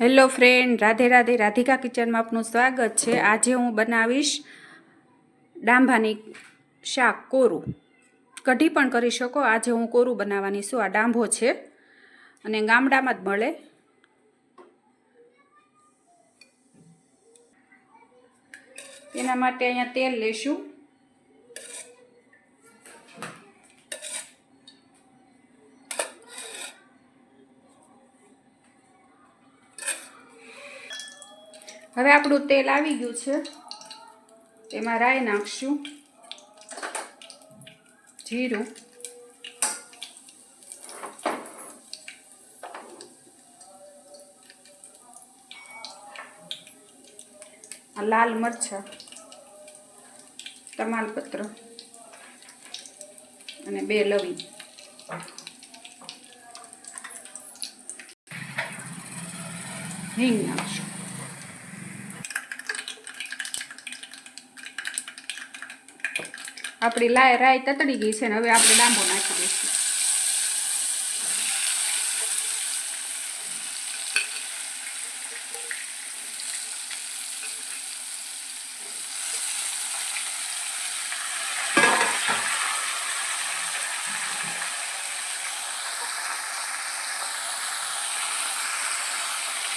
Hello friend, Radhe Radhe, Radhika કિચનમાં આપનું સ્વાગત છે. આજે હું બનાવીશ ડાંભાની શાક કોરું. કઢી પણ કરી શકો, આજે હું કોરું બનાવવાની છું. આ ડાંભો છે અને ગામડામાં જ મળે. એના માટે અહીંયા તેલ લેશું. હવે આપણું તેલ આવી ગયું છે. તેમાં રાઈ નાખશું. જીરું. લાલ મરચાં, તમાલપત્ર અને બે લવિંગ. હિંગ નાખશું. આપણી લાય રાઈ તતડી ગઈ છે ને હવે આપણે ડાંબો નાખી દઈશું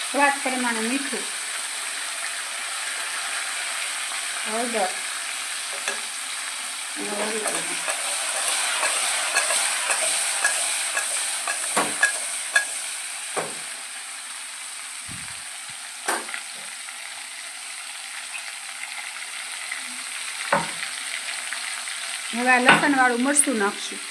સ્વાદ પ્રમાણે મીઠું હળદર. હવે આ લસણ વાળું મરચું નાખશું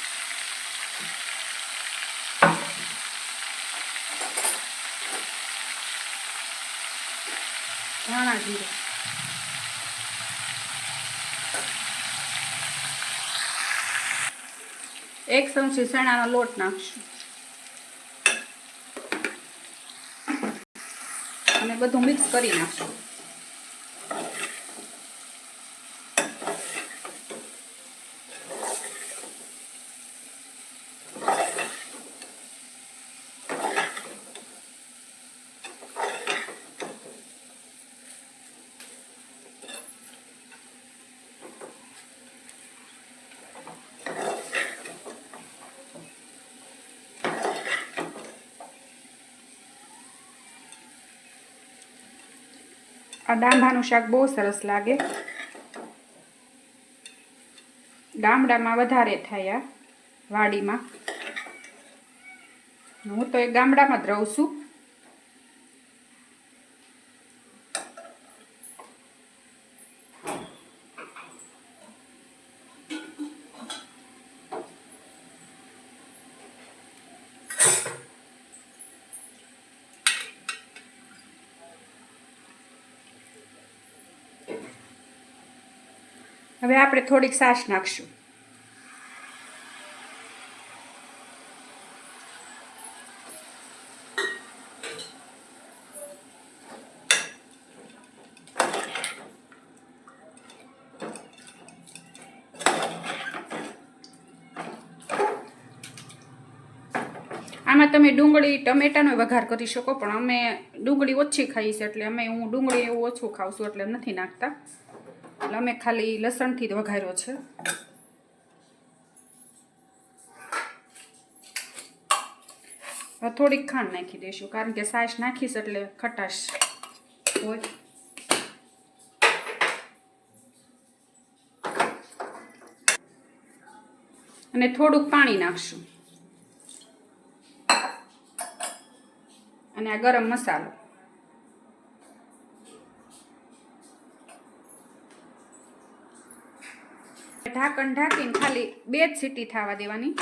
ધાણા જીરું એક ચમચી ચણાનો લોટ નાખશું. અને બધું મિક્સ કરી નાખશું. આ ડાંભાનું શાક બહુ સરસ લાગે ગામડામાં વધારે થાય આ વાડીમાં હું તો એક ગામડામાં જ રહું છું હવે આપણે થોડીક સાસ નાખશું. આમાં તમે ડુંગળી, ટમેટાનો વઘાર કરી શકો, પણ અમે ડુંગળી ઓછી ખાઈ છે એટલે અમે હું ડુંગળી એવું ઓછું ખાઉં છું એટલે નથી નાખતા. એટલે અમે ખાલી લસણથી વઘાર્યો છે. થોડીક ખાંડ નાખી દઈશું, કારણ કે સાસ નાખીશ એટલે ખટાશ હોય. અને થોડુંક પાણી નાખશું. અને આ ગરમ મસાલો. ઢાંકણ ઢાંકીને ખાલી બે જ સીટી થવા દેવાની.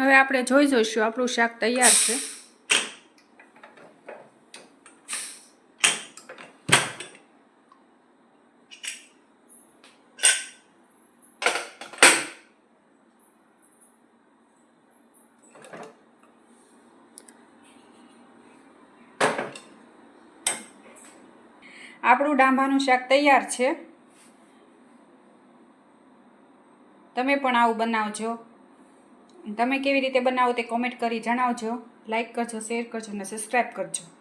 હવે આપણે જોઈ જોઈશું આપણું શાક તૈયાર છે. આપણું ડાંભાનું શાક તૈયાર છે. તમે પણ આવું બનાવજો. તમે કેવી રીતે બનાવો તે કોમેન્ટ કરી જણાવજો. લાઇક કરજો શેર કરજો અને સબસ્ક્રાઈબ કરજો.